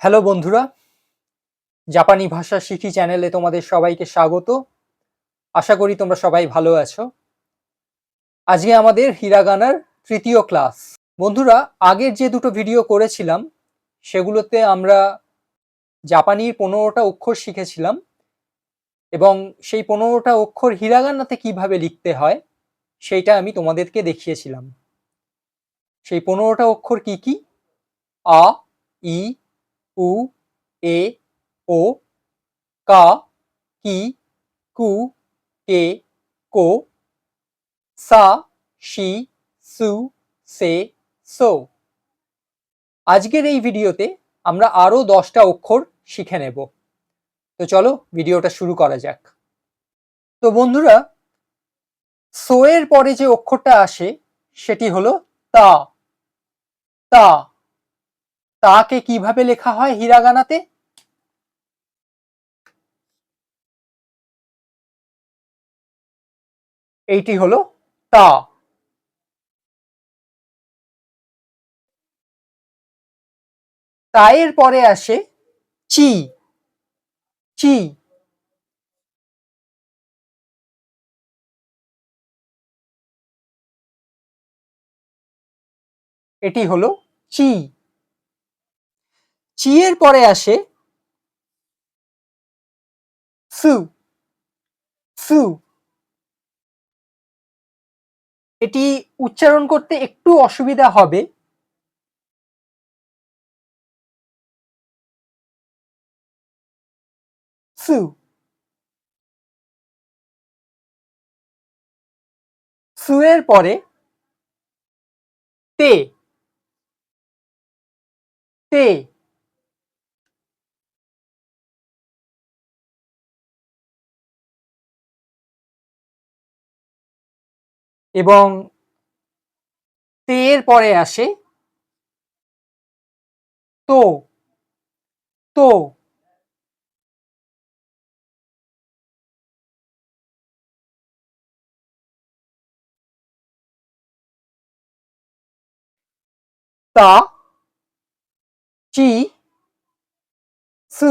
Hello বন্ধুরা, জাপানি ভাষা শিখি চ্যানেলে তোমাদের সবাইকে স্বাগত। আশা করি তোমরা সবাই ভালো আছো। আজকে আমাদের হিরাগানার তৃতীয় ক্লাস। বন্ধুরা, আগের যে দুটো ভিডিও করেছিলাম, সেগুলোতে আমরা জাপানির পনেরোটা অক্ষর শিখেছিলাম এবং সেই পনেরোটা অক্ষর হিরাগানাতে কীভাবে লিখতে হয়, সেইটা আমি তোমাদেরকে দেখিয়েছিলাম। সেই পনেরোটা অক্ষর কি কি? আ, ই উ, এ, ও, কা, কি, কু, কে, কো, সা, শি, সু, সে, সো। আজকের এই ভিডিওতে আমরা আরও দশটা অক্ষর শিখে নেব। তো চলো ভিডিওটা শুরু করা যাক। তো বন্ধুরা, সো এর পরে যে অক্ষরটা আসে, সেটি হলো তা। তা। তাকে কীভাবে লেখা হয় হিরাগানাতে? এইটি হলো তা। তায়ের পরে আসে চি। চি। এটি হলো চি। চি এর পরে আসে সু সু এটি উচ্চারণ করতে একটু অসুবিধা হবে। সু সু এর পরে তে তে এবং তে এর পরে আসে তো তো তা চি সু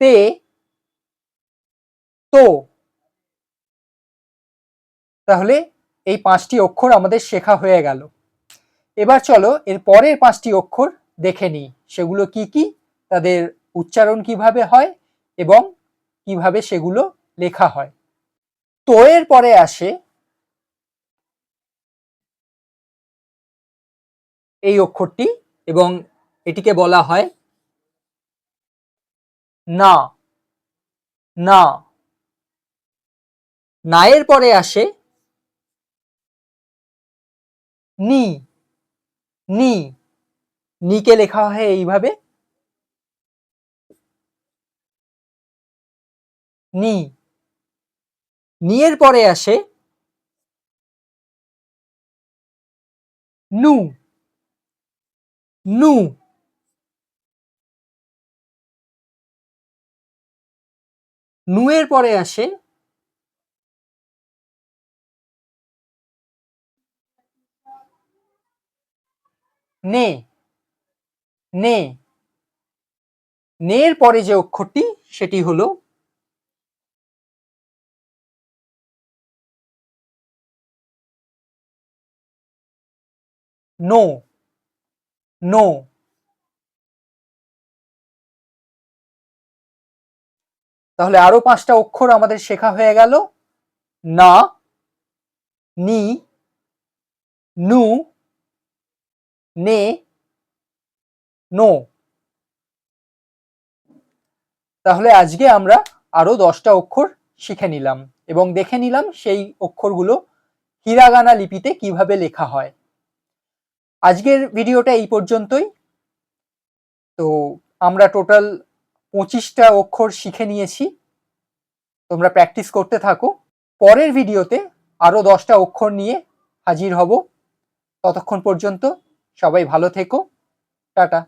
তে তো। তাহলে এই পাঁচটি অক্ষর আমাদের শেখা হয়ে গেল। এবার চলো এর পরের পাঁচটি অক্ষর দেখে নিই। সেগুলো কি কি? তাদের উচ্চারণ কীভাবে হয়? এবং কীভাবে সেগুলো লেখা হয়? তো এর পরে আসে এই অক্ষরটি এবং এটিকে বলা হয় না না। নায়ের পরে আসে নি নি, নিকে লেখা হয় এইভাবে। নি, নিয়ের পরে আসে নু নু, নুয়ের পরে আসে নে নে। নের পরে যে অক্ষরটি, সেটি হলো নো নো। তাহলে আরও পাঁচটা অক্ষর আমাদের শেখা হয়ে গেল। না, নি, নু নে, নো। তাহলে আজকে আমরা আরও দশটা অক্ষর শিখে নিলাম এবং দেখে নিলাম সেই অক্ষরগুলো হিরাগানা লিপিতে কীভাবে লেখা হয়। আজকের ভিডিওটা এই পর্যন্তই। তো আমরা টোটাল পঁচিশটা অক্ষর শিখে নিয়েছি। তোমরা প্র্যাকটিস করতে থাকো। পরের ভিডিওতে আরও দশটা অক্ষর নিয়ে হাজির হব। ততক্ষণ পর্যন্ত সবাই ভালো থেকো টাটা।